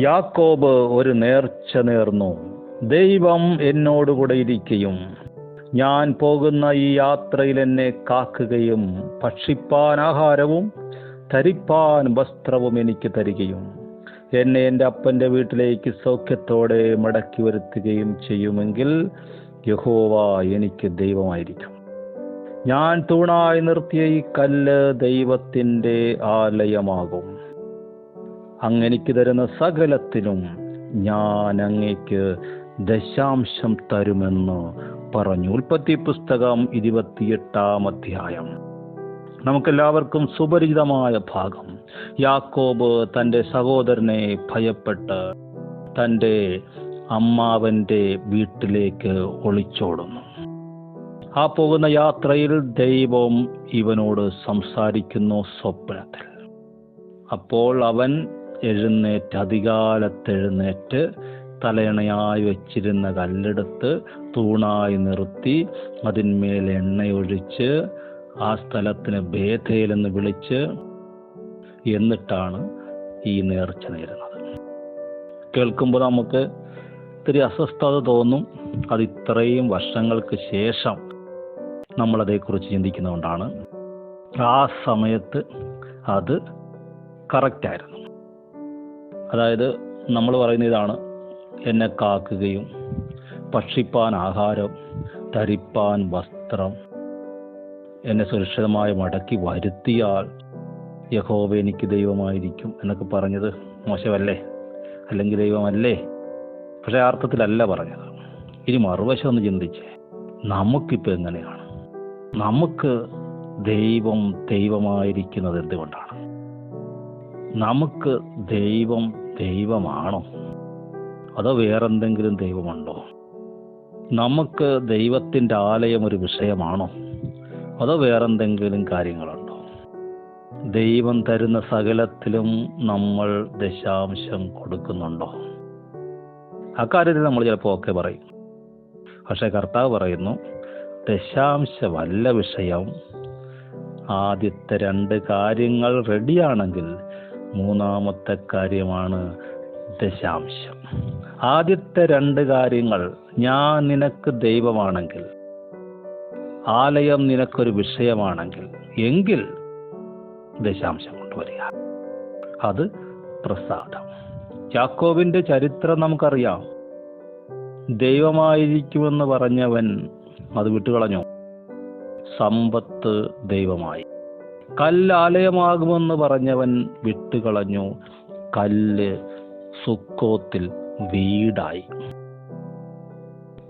യാക്കോബ് ഒരു നേർച്ച നേർന്നു. ദൈവം എന്നോടുകൂടെ ഇരിക്കുകയും ഞാൻ പോകുന്ന ഈ യാത്രയിൽ എന്നെ കാക്കുകയും ഭക്ഷിപ്പാൻ ആഹാരവും ധരിപ്പാൻ വസ്ത്രവും എനിക്ക് തരികയും എന്നെ എന്റെ അപ്പന്റെ വീട്ടിലേക്ക് സൗഖ്യത്തോടെ മടക്കി വരുത്തുകയും ചെയ്യുമെങ്കിൽ യഹോവ എനിക്ക് ദൈവമായിരിക്കും. ഞാൻ തൂണായി നിർത്തിയ ഈ കല്ല് ദൈവത്തിന്റെ ആലയമാകും. അങ്ങെനിക്ക് തരുന്ന സകലത്തിനും ഞാൻ അങ്ങേക്ക് ദശാംശം തരുമെന്ന് പറഞ്ഞു. ഉൽപ്പത്തി പുസ്തകം ഇരുപത്തിയെട്ടാം അധ്യായം. നമുക്കെല്ലാവർക്കും സുപരിചിതമായ ഭാഗം. യാക്കോബ് തന്റെ സഹോദരനെ ഭയപ്പെട്ട് തന്റെ അമ്മാവന്റെ വീട്ടിലേക്ക് ഒളിച്ചോടുന്നു. ആ പോകുന്ന യാത്രയിൽ ദൈവം ഇവനോട് സംസാരിക്കുന്നു സ്വപ്നത്തിൽ. അപ്പോൾ അവൻ എഴുന്നേറ്റ് അധികാലത്തെഴുന്നേറ്റ് തലയണയായി വെച്ചിരുന്ന കല്ലെടുത്ത് തൂണായി നിർത്തി അതിന്മേൽ എണ്ണയൊഴിച്ച് ആ സ്ഥലത്തിന് ഭേദയിലെന്ന് വിളിച്ച് എന്നിട്ടാണ് ഈ നേർച്ച നേരുന്നത്. കേൾക്കുമ്പോൾ നമുക്ക് ഇത്തിരി അസ്വസ്ഥത തോന്നും. അത് ഇത്രയും വർഷങ്ങൾക്ക് ശേഷം നമ്മളതേക്കുറിച്ച് ചിന്തിക്കുന്നതുകൊണ്ടാണ്. ആ സമയത്ത് അത് കറക്റ്റായിരുന്നു അതായത് നമ്മൾ പറയുന്ന ഇതാണ് എന്നെ കാക്കുകയും ഭക്ഷിപ്പാൻ ആഹാരം ധരിപ്പാൻ വസ്ത്രം എന്നെ സുരക്ഷിതമായി മടക്കി വരുത്തിയാൽ യഹോബ എനിക്ക് ദൈവമായിരിക്കും എന്നൊക്കെ പറഞ്ഞത് മോശമല്ലേ? അല്ലെങ്കിൽ ദൈവമല്ലേ? പക്ഷേ അർത്ഥത്തിലല്ല പറഞ്ഞത്. ഇനി മറുവശം ഒന്ന് ചിന്തിച്ച്. നമുക്കിപ്പോൾ എങ്ങനെയാണ്? നമുക്ക് ദൈവം ദൈവമായിരിക്കുന്നത് എന്തുകൊണ്ടാണ്? നമുക്ക് ദൈവം ദൈവമാണോ? അതോ വേറെന്തെങ്കിലും ദൈവമുണ്ടോ? നമുക്ക് ദൈവത്തിന്റെ ആലയം ഒരു വിഷയമാണോ? അതോ വേറെന്തെങ്കിലും കാര്യങ്ങളുണ്ടോ? ദൈവം തരുന്ന സകലത്തിലും നമ്മൾ ദശാംശം കൊടുക്കുന്നുണ്ടോ? അക്കാര്യത്തിൽ നമ്മൾ ചിലപ്പോൾ ഒക്കെ പറയും. പക്ഷേ കർത്താവ് പറയുന്നു ദശാംശമല്ല വിഷയം. ആദ്യത്തെ രണ്ട് കാര്യങ്ങൾ റെഡിയാണെങ്കിൽ മൂന്നാമത്തെ കാര്യമാണ് ദശാംശം. ആദ്യത്തെ രണ്ട് കാര്യങ്ങൾ ഞാൻ നിനക്ക് ദൈവമാണെങ്കിൽ ആലയം നിനക്കൊരു വിഷയമാണെങ്കിൽ എങ്കിൽ ദശാംശം കൊണ്ടുവരിക അത് പ്രസാദം. യാക്കോബിന്റെ ചരിത്രം നമുക്കറിയാം. ദൈവമായിരിക്കുമെന്ന് പറഞ്ഞവൻ അത് വിട്ടുകളഞ്ഞു. സമ്പത്ത് ദൈവമായി. കല്ലാലയമാകുമെന്ന് പറഞ്ഞവൻ വിട്ടുകളഞ്ഞു. കല്ല് സുക്കോത്തിൽ വീടായി.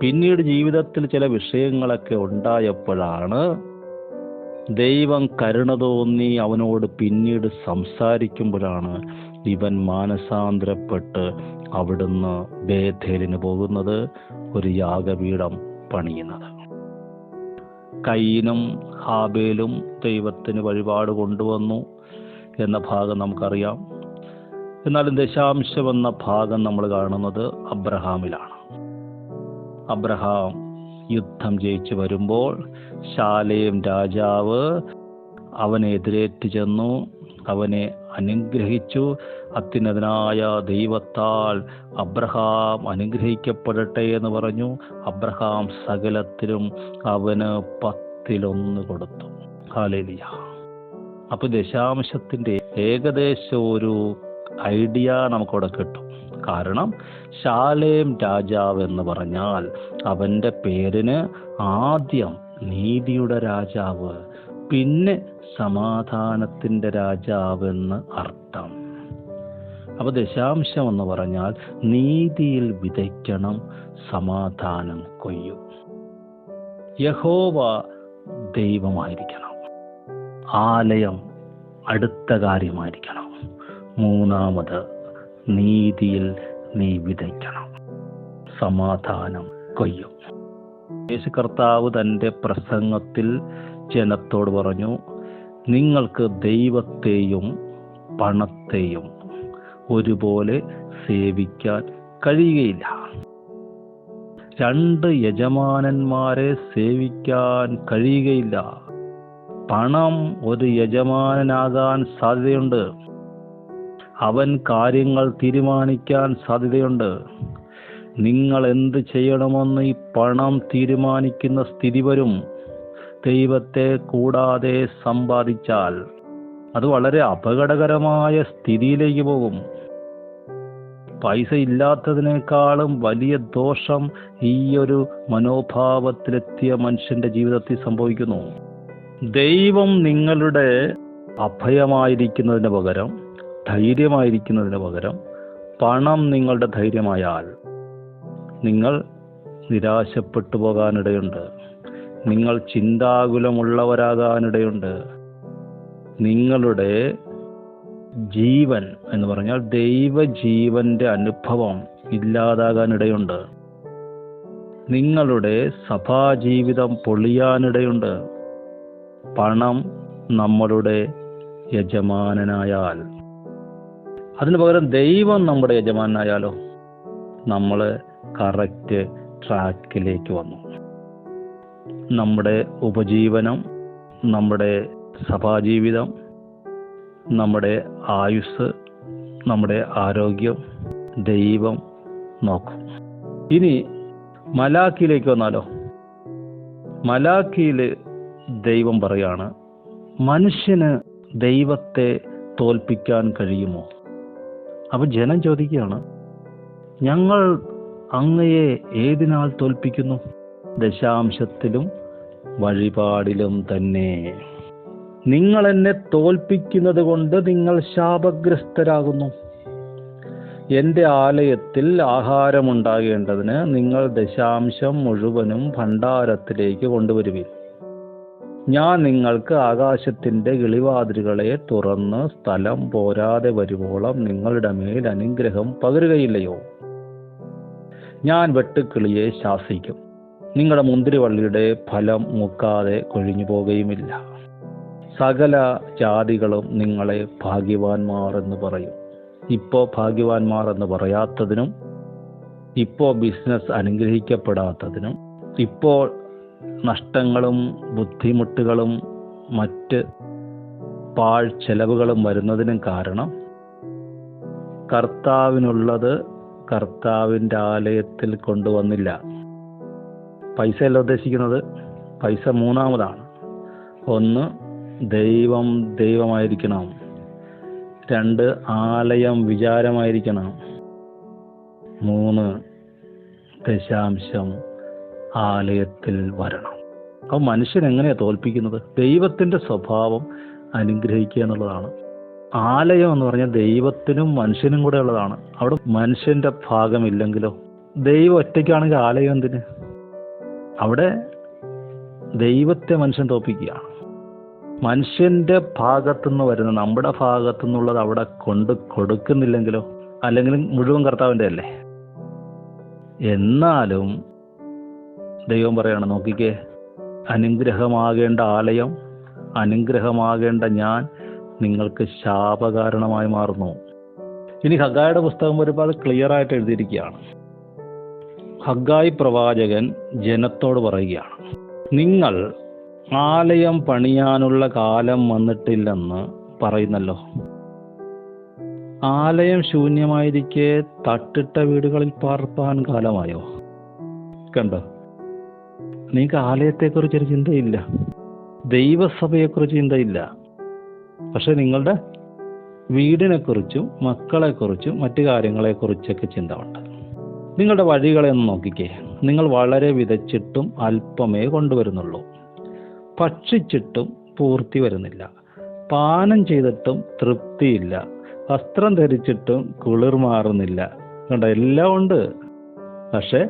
പിന്നീട് ജീവിതത്തിൽ ചില വിഷയങ്ങളൊക്കെ ഉണ്ടായപ്പോഴാണ് ദൈവം കരുണ തോന്നി അവനോട് പിന്നീട് സംസാരിക്കുമ്പോഴാണ് ഇവൻ മാനസാന്തരപ്പെട്ട് അവിടുന്ന് ബേഥേലിന് പോകുന്നത് ഒരു യാഗപീഠം പണിയുന്നത്. കയ്യനും ഹാബേലും ദൈവത്തിന് വഴിപാട് കൊണ്ടുവന്നു എന്ന ഭാഗം നമുക്കറിയാം. എന്നാലും ദശാംശം എന്ന ഭാഗം നമ്മൾ കാണുന്നത് അബ്രഹാമിലാണ്. അബ്രഹാം യുദ്ധം ജയിച്ചു വരുമ്പോൾ ശാലയും രാജാവ് അവനെ എതിരേറ്റ് ചെന്നു അവനെ അനുഗ്രഹിച്ചു അത്യുന്നതനായ ദൈവത്താൽ അബ്രഹാം അനുഗ്രഹിക്കപ്പെടട്ടെ എന്ന് പറഞ്ഞു. അബ്രഹാം സകലത്തിലും അവന് പത്തിലൊന്ന് കൊടുത്തു. ഹാലേലിയ അപ്പൊ ദശാംശത്തിന്റെ ഏകദേശം ഒരു ഐഡിയ നമുക്കവിടെ കിട്ടും. കാരണം ശാലേം രാജാവ് എന്ന് പറഞ്ഞാൽ അവന്റെ പേരിന് ആദ്യം നീതിയുടെ രാജാവ് പിന്നെ സമാധാനത്തിന്റെ രാജാവ് എന്ന് അർത്ഥം. അപ്പൊ ദശാംശം എന്ന് പറഞ്ഞാൽ നീതിയിൽ വിതയ്ക്കണം സമാധാനം കൊയ്യും. യഹോവ ദൈവമായിരിക്കണം. ആലയം അടുത്ത കാര്യമായിരിക്കണം. മൂന്നാമത് നീതിയിൽ നീ വിതയ്ക്കണം സമാധാനം കൊയ്യും. യേശു കർത്താവ് തന്റെ പ്രസംഗത്തിൽ ജനത്തോട് പറഞ്ഞു നിങ്ങൾക്ക് ദൈവത്തെയും പണത്തെയും ഒരുപോലെ സേവിക്കാൻ കഴിയുകയില്ല. രണ്ട് യജമാനന്മാരെ സേവിക്കാൻ കഴിയുകയില്ല. പണം ഒരു യജമാനനാകാൻ സാധ്യതയുണ്ട്. അവൻ കാര്യങ്ങൾ തീരുമാനിക്കാൻ സാധ്യതയുണ്ട്. നിങ്ങൾ എന്ത് ചെയ്യണമെന്ന് ഈ പണം തീരുമാനിക്കുന്ന സ്ഥിതി വരും. ദൈവത്തെ കൂടാതെ സമ്പാദിച്ചാൽ. അത് വളരെ അപകടകരമായ സ്ഥിതിയിലേക്ക് പോകും. പൈസ ഇല്ലാത്തതിനേക്കാളും വലിയ ദോഷം ഈ ഒരു മനോഭാവത്തിലെത്തിയ മനുഷ്യന്റെ ജീവിതത്തിൽ സംഭവിക്കുന്നു. ദൈവം നിങ്ങളുടെ അഭയമായിരിക്കുന്നതിന് പകരം ധൈര്യമായിരിക്കുന്നതിന് പകരം പണം നിങ്ങളുടെ ധൈര്യമായാൽ നിങ്ങൾ നിരാശപ്പെട്ടു പോകാനിടയുണ്ട്. നിങ്ങൾ ചിന്താകുലമുള്ളവരാകാനിടയുണ്ട്. നിങ്ങളുടെ ജീവൻ എന്ന് പറഞ്ഞാൽ ദൈവജീവന്റെ അനുഭവം ഇല്ലാതാകാനിടയുണ്ട്. നിങ്ങളുടെ സഭാജീവിതം പൊളിയാനിടയുണ്ട്. പണം നമ്മളുടെ യജമാനനായാൽ. അതിനു പകരം ദൈവം നമ്മുടെ യജമാനായാലോ നമ്മൾ കറക്റ്റ് ട്രാക്കിലേക്ക് വന്നു. നമ്മുടെ ഉപജീവനം നമ്മുടെ സഭാജീവിതം നമ്മുടെ ആയുസ് നമ്മുടെ ആരോഗ്യം ദൈവം നോക്കും. ഇനി മലാക്കിയിലേക്ക് വന്നാലോ? മലാക്കിയിൽ ദൈവം പറയാണ് മനുഷ്യന് ദൈവത്തെ തോൽപ്പിക്കാൻ കഴിയുമോ? അപ്പൊ ജനം ചോദിക്കുകയാണ് ഞങ്ങൾ അങ്ങയെ ഏതിനാൽ തോൽപ്പിക്കുന്നു? ദശാംശത്തിലും വഴിപാടിലും തന്നെ. നിങ്ങൾ എന്നെ തോൽപ്പിക്കുന്നത് കൊണ്ട് നിങ്ങൾ ശാപഗ്രസ്തരാകുന്നു. എന്റെ ആലയത്തിൽ ആഹാരമുണ്ടാകേണ്ടതിന് നിങ്ങൾ ദശാംശം മുഴുവനും ഭണ്ഡാരത്തിലേക്ക് കൊണ്ടുവരുവിൻ. ഞാൻ നിങ്ങൾക്ക് ആകാശത്തിന്റെ കിളിവാതിലുകളെ തുറന്ന് സ്ഥലം പോരാതെ വരുവോളം നിങ്ങളുടെ മേൽ അനുഗ്രഹം പകരുകയില്ലയോ? ഞാൻ വെട്ടുക്കിളിയെ ശാസിക്കും. നിങ്ങളുടെ മുന്തിരിവള്ളിയുടെ ഫലം മുക്കാതെ കൊഴിഞ്ഞു പോകുകയുമില്ല സകല ജാതികളും നിങ്ങളെ ഭാഗ്യവാന്മാർ എന്ന് പറയും. ഇപ്പോൾ ഭാഗ്യവാന്മാർ എന്ന് പറയാത്തതിനും ഇപ്പോൾ ബിസിനസ് അനുഗ്രഹിക്കപ്പെടാത്തതിനും ഇപ്പോൾ നഷ്ടങ്ങളും ബുദ്ധിമുട്ടുകളും മറ്റ് പാഴ് ചെലവുകളും വരുന്നതിനും കാരണം കർത്താവിനുള്ളത് കർത്താവിന്റെ ആലയത്തിൽ കൊണ്ടുവന്നില്ല. പൈസയല്ല ഉദ്ദേശിക്കുന്നത്? പൈസ മൂന്നാമതാണ്. ഒന്ന് ദൈവം ദൈവമായിരിക്കണം. രണ്ട് ആലയം വിചാരമായിരിക്കണം. മൂന്ന് ദശാംശം ആലയത്തിൽ വരണം. അപ്പോൾ മനുഷ്യൻ എങ്ങനെയാണ് തോൽപ്പിക്കുന്നത്? ദൈവത്തിന്റെ സ്വഭാവം അനുഗ്രഹിക്കുക എന്നുള്ളതാണ്. ആലയം എന്ന് പറഞ്ഞാൽ ദൈവത്തിനും മനുഷ്യനും കൂടെ ഉള്ളതാണ്. അവിടെ മനുഷ്യന്റെ ഭാഗമില്ലെങ്കിലോ? ദൈവം ഒറ്റയ്ക്കാണെങ്കിൽ ആലയം എന്തിന്? അവിടെ ദൈവത്തെ മനുഷ്യൻ തോൽപ്പിക്കുകയാണ്. മനുഷ്യന്റെ ഭാഗത്തുനിന്ന് വരുന്ന നമ്മുടെ ഭാഗത്തു നിന്നുള്ളത് അവിടെ കൊണ്ട് കൊടുക്കുന്നില്ലെങ്കിലോ? അല്ലെങ്കിൽ മുഴുവൻ കർത്താവിന്റെ അല്ലേ? എന്നാലും ദൈവം പറയാണ് നോക്കിക്കേ അനുഗ്രഹമാകേണ്ട ആലയം അനുഗ്രഹമാകേണ്ട ഞാൻ നിങ്ങൾക്ക് ശാപകാരണമായി മാറുന്നു. ഇനി ഹഗായുടെ പുസ്തകം വരുമ്പോൾ അത് ക്ലിയർ ആയിട്ട് എഴുതിയിരിക്കുകയാണ്. ഹഗായി പ്രവാചകൻ ജനത്തോട് പറയുകയാണ് നിങ്ങൾ ആലയം പണിയാനുള്ള കാലം വന്നിട്ടില്ലെന്ന് പറയുന്നല്ലോ. ആലയം ശൂന്യമായിരിക്കെ തട്ടിട്ട വീടുകളിൽ പാർപ്പാൻ കാലമായോ? കണ്ടോ? നിങ്ങൾക്ക് ആലയത്തെക്കുറിച്ചൊരു ചിന്തയില്ല. ദൈവസഭയെക്കുറിച്ച് ചിന്തയില്ല. പക്ഷെ നിങ്ങളുടെ വീടിനെക്കുറിച്ചും മക്കളെക്കുറിച്ചും മറ്റു കാര്യങ്ങളെക്കുറിച്ചൊക്കെ ചിന്ത ഉണ്ട് നിങ്ങളുടെ വഴികളെ ഒന്ന് നോക്കിക്കേ. നിങ്ങൾ വളരെ വിതച്ചിട്ടും അല്പമേ കൊണ്ടുവരുന്നുള്ളൂ. ഭക്ഷിച്ചിട്ടും പൂർത്തി വരുന്നില്ല. പാനം ചെയ്തിട്ടും തൃപ്തിയില്ല. വസ്ത്രം ധരിച്ചിട്ടും കുളിർ മാറുന്നില്ല. കണ്ടോ എല്ലാം ഉണ്ട്. പക്ഷെ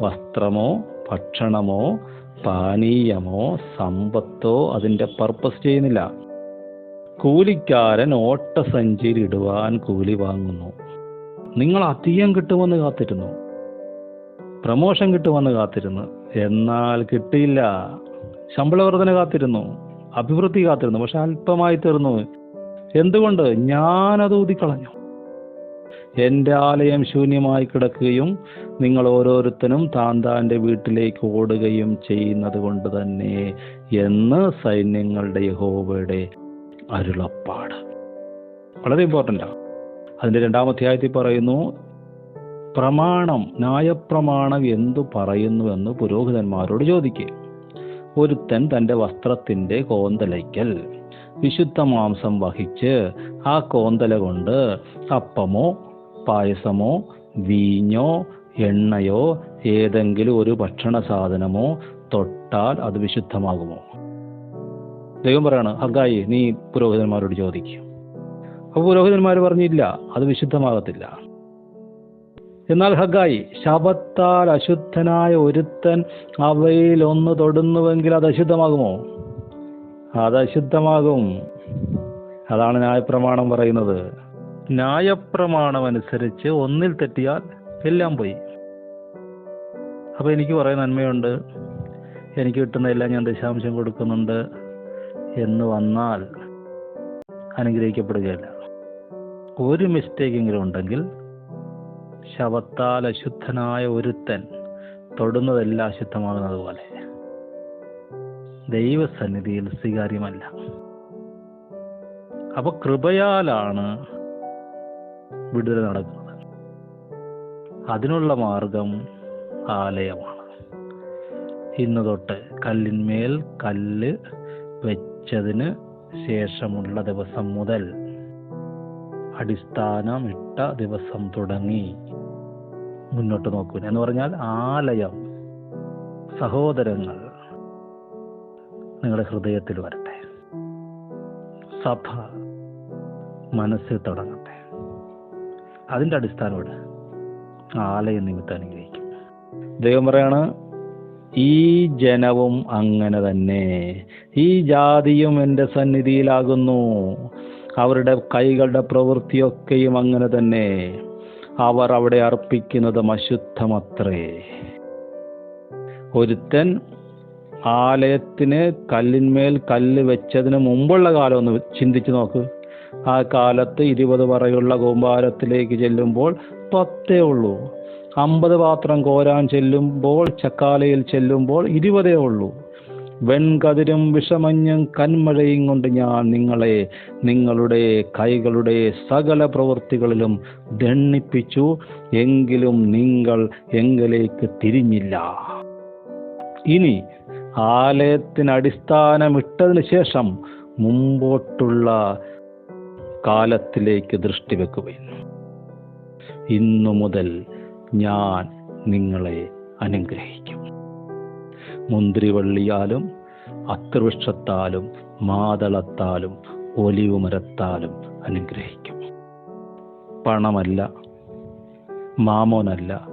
വസ്ത്രമോ ഭക്ഷണമോ പാനീയമോ സമ്പത്തോ അതിന്റെ പർപ്പസ് ചെയ്യുന്നില്ല. കൂലിക്കാരൻ ഓട്ടസഞ്ചിയിൽ ഇടുവാൻ കൂലി വാങ്ങുന്നു. നിങ്ങൾ അധികം കിട്ടുമെന്ന് കാത്തിരുന്നു. പ്രമോഷൻ കിട്ടുമെന്ന് കാത്തിരുന്നു. എന്നാൽ കിട്ടിയില്ല. ശമ്പള വർധന കാത്തിരുന്നു അഭിവൃദ്ധി കാത്തിരുന്നു പക്ഷെ അല്പമായി തീർന്നു. എന്തുകൊണ്ട്? ഞാനത് ഊതിക്കളഞ്ഞു. എന്റെ ആലയം ശൂന്യമായി കിടക്കുകയും നിങ്ങൾ ഓരോരുത്തരും താൻ താന്റെ വീട്ടിലേക്ക് ഓടുകയും ചെയ്യുന്നത് കൊണ്ട് തന്നെ എന്ന് സൈന്യങ്ങളുടെ യഹോവയുടെ അരുളപ്പാട്. വളരെ ഇമ്പോർട്ടന്റ് ആണ് അതിന്റെ രണ്ടാമധ്യായത്തിൽ പറയുന്നു പ്രമാണം ന്യായപ്രമാണം എന്തു പറയുന്നുവെന്ന് പുരോഹിതന്മാരോട് ചോദിക്കുക ഒരുത്തൻ തന്റെ വസ്ത്രത്തിന്റെ കോന്തലയ്ക്കൽ വിശുദ്ധ മാംസം വഹിച്ച് ആ കോന്തല കൊണ്ട് അപ്പമോ പായസമോ വീഞ്ഞോ എണ്ണയോ ഏതെങ്കിലും ഒരു ഭക്ഷണ സാധനമോ തൊട്ടാൽ അത് വിശുദ്ധമാകുമോ? ദൈവം പറയാണ് ഹഗായി നീ പുരോഹിതന്മാരോട് ചോദിക്കും. അപ്പോൾ പുരോഹിതന്മാർ പറഞ്ഞില്ല അത് വിശുദ്ധമാകത്തില്ല. എന്നാൽ ഹഗായി ശബത്താൽ അശുദ്ധനായ ഒരുത്തൻ അവയിൽ ഒന്ന് തൊടുന്നുവെങ്കിൽ അത് അശുദ്ധമാകുമോ? അത് അശുദ്ധമാകും. അതാണ് ന്യായപ്രമാണം പറയുന്നത്. ന്യായപ്രമാണം അനുസരിച്ച് ഒന്നിൽ തെറ്റിയാൽ എല്ലാം പോയി. അപ്പോൾ എനിക്ക് കുറേ നന്മയുണ്ട്. എനിക്ക് കിട്ടുന്ന എല്ലാം ഞാൻ ദശാംശം കൊടുക്കുന്നുണ്ട് എന്ന് വന്നാൽ അനുഗ്രഹിക്കപ്പെടുകയില്ല. ഒരു മിസ്റ്റേക്കെങ്കിലും ഉണ്ടെങ്കിൽ ശവത്താൽ അശുദ്ധനായ ഒരുത്തൻ തൊടുന്നതെല്ലാം അശുദ്ധമാകുന്നത് പോലെ. ദൈവസന്നിധിയിൽ സ്വീകാര്യമല്ല. അപ്പൊ കൃപയാലാണ് വിടുതൽ നടക്കുന്നത്. അതിനുള്ള മാർഗം ആലയമാണ്. ഇന്ന് തൊട്ട് കല്ലിന്മേൽ കല്ല് വെച്ചതിന് ശേഷമുള്ള ദിവസം മുതൽ അടിസ്ഥാനമിട്ട ദിവസം തുടങ്ങി. മുന്നോട്ട് നോക്കൂ. എന്ന് പറഞ്ഞാൽ ആലയം സഹോദരങ്ങൾ നിങ്ങളുടെ ഹൃദയത്തിൽ വരട്ടെ. സഭ മനസ്സിൽ തുടങ്ങട്ടെ. അതിന്റെ അടിസ്ഥാനമാണ് ആലയം നിമിത്തം അനുഗ്രഹിക്കും. ദൈവം പറയാണ് ഈ ജനവും അങ്ങനെ തന്നെ. ഈ ജാതിയും എന്റെ സന്നിധിയിലാകുന്നു. അവരുടെ കൈകളുടെ പ്രവൃത്തിയൊക്കെയും അങ്ങനെ തന്നെ. അവർ അവിടെ അർപ്പിക്കുന്നതും അശുദ്ധമത്രേ. ഒരുത്തൻ ആലയത്തിന് കല്ലിന്മേൽ കല്ല് വെച്ചതിന് മുമ്പുള്ള കാലം ഒന്ന് ചിന്തിച്ചു നോക്ക്. ആ കാലത്ത് ഇരുപത് പറയുള്ള കൂമ്പാരത്തിലേക്ക് ചെല്ലുമ്പോൾ പത്തേ ഉള്ളൂ. അമ്പത് പാത്രം കോരാൻ ചെല്ലുമ്പോൾ ചക്കാലയിൽ ചെല്ലുമ്പോൾ ഇരുപതേ ഉള്ളൂ. വെൺകതിരും വിഷമഞ്ഞും കന്മഴയും കൊണ്ട് ഞാൻ നിങ്ങളെ നിങ്ങളുടെ കൈകളുടെ സകല പ്രവൃത്തികളിലും ദണ്ണിപ്പിച്ചു. എങ്കിലും നിങ്ങൾ എങ്കിലേക്ക് തിരിഞ്ഞില്ല. ഇനി ആലയത്തിന് അടിസ്ഥാനമിട്ടതിന് ശേഷം മുമ്പോട്ടുള്ള കാലത്തിലേക്ക് ദൃഷ്ടി വെക്കുകയും ഇന്നു മുതൽ ഞാൻ നിങ്ങളെ അനുഗ്രഹിക്കും. മുന്തിരിവള്ളിയാലും അത്തൃവൃക്ഷത്താലും മാതളത്താലും ഒലിവ് മരത്താലും അനുഗ്രഹിക്കും. പണമല്ല മാമോനല്ല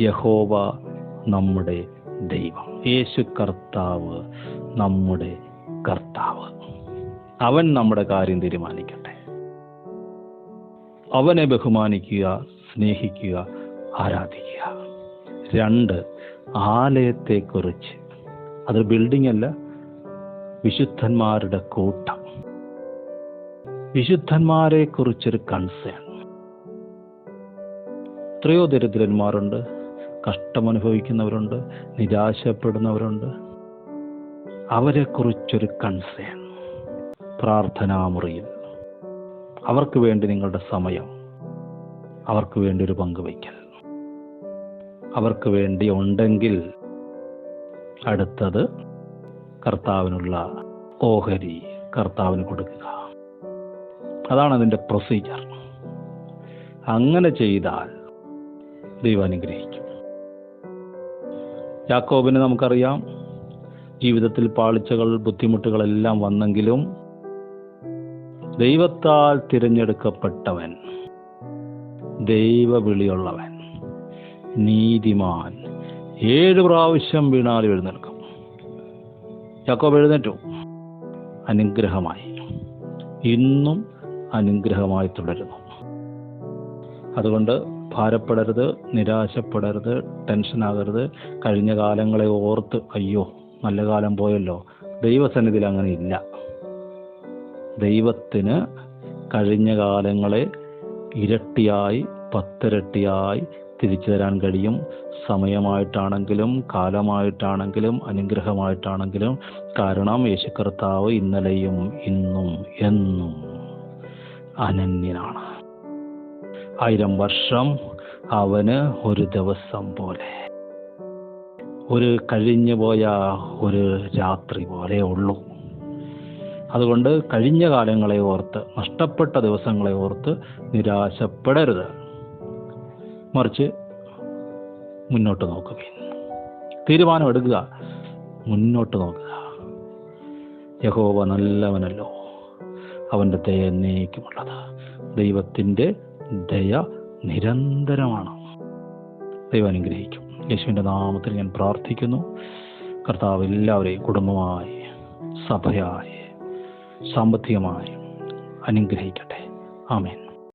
യഹോവ നമ്മുടെ ദൈവം. യേശു കർത്താവ് നമ്മുടെ കർത്താവ്. അവൻ നമ്മുടെ കാര്യം തീരുമാനിക്കട്ടെ. അവനെ ബഹുമാനിക്കുക സ്നേഹിക്കുക ആരാധിക്കുക. രണ്ട് ആലയത്തെക്കുറിച്ച്. അത് ബിൽഡിംഗ് അല്ല വിശുദ്ധന്മാരുടെ കൂട്ടം. വിശുദ്ധന്മാരെ കുറിച്ചൊരു കൺസേൺ എത്രയോ ദരിദ്രന്മാരുണ്ട് കഷ്ടമനുഭവിക്കുന്നവരുണ്ട് നിരാശപ്പെടുന്നവരുണ്ട്. അവരെക്കുറിച്ചൊരു കൺസേൺ പ്രാർത്ഥനാമുറിയിൽ. അവർക്ക് വേണ്ടി നിങ്ങളുടെ സമയം അവർക്ക് വേണ്ടി ഒരു പങ്കുവയ്ക്കൽ അവർക്ക് വേണ്ടി ഉണ്ടെങ്കിൽ അടുത്തത് കർത്താവിനുള്ള ഓഹരി കർത്താവിന് കൊടുക്കുക. അതാണ് അതിന്റെ പ്രൊസീജിയർ അങ്ങനെ ചെയ്താൽ ദൈവം അനുഗ്രഹിക്കും. യാക്കോബിനെ നമുക്കറിയാം ജീവിതത്തിൽ പാളിച്ചകൾ ബുദ്ധിമുട്ടുകളെല്ലാം വന്നെങ്കിലും ദൈവത്താൽ തിരഞ്ഞെടുക്കപ്പെട്ടവൻ ദൈവവിളിയുള്ളവൻ. നീതിമാൻ. ഏഴ് പ്രാവശ്യം വീണാൽ എഴുന്നേൽക്കും. യാക്കോബ് എഴുന്നേറ്റു. അനുഗ്രഹമായി. ഇന്നും അനുഗ്രഹമായി തുടരുന്നു. അതുകൊണ്ട് ഭാരപ്പെടരുത് നിരാശപ്പെടരുത് ടെൻഷനാകരുത്. കഴിഞ്ഞ കാലങ്ങളെ ഓർത്ത് അയ്യോ നല്ല കാലം പോയല്ലോ. ദൈവസന്നിധിയിൽ അങ്ങനെ ഇല്ല. ദൈവത്തിന് കഴിഞ്ഞ കാലങ്ങളെ ഇരട്ടിയായി പത്തിരട്ടിയായി തിരിച്ചു തരാൻ കഴിയും. സമയമായിട്ടാണെങ്കിലും കാലമായിട്ടാണെങ്കിലും അനുഗ്രഹമായിട്ടാണെങ്കിലും. കാരണം യേശു കർത്താവ് ഇന്നലെയും ഇന്നും എന്നും അനന്യനാണ്. ആയിരം വർഷം അവന് ഒരു ദിവസം പോലെ. ഒരു കഴിഞ്ഞു പോയ ഒരു രാത്രി പോലെ ഉള്ളൂ. അതുകൊണ്ട് കഴിഞ്ഞ കാലങ്ങളെ ഓർത്ത് നഷ്ടപ്പെട്ട ദിവസങ്ങളെ ഓർത്ത് നിരാശപ്പെടരുത്. മറിച്ച് മുന്നോട്ട് നോക്കുക. തീരുമാനം എടുക്കുക മുന്നോട്ട് നോക്കുക. യഹോവ നല്ലവനല്ലോ. അവന്റെ ദയ എന്നേക്കുമുള്ളത്. ദൈവത്തിന്റെ ദയ നിരന്തരമാണ്. ദൈവം അനുഗ്രഹിക്കും. യേശുവിന്റെ നാമത്തിൽ ഞാൻ പ്രാർത്ഥിക്കുന്നു. കർത്താവ് എല്ലാവരെയും കുടുംബമായി സഭയായി സാമ്പത്തികമായി അനുഗ്രഹിക്കട്ടെ. ആമേൻ.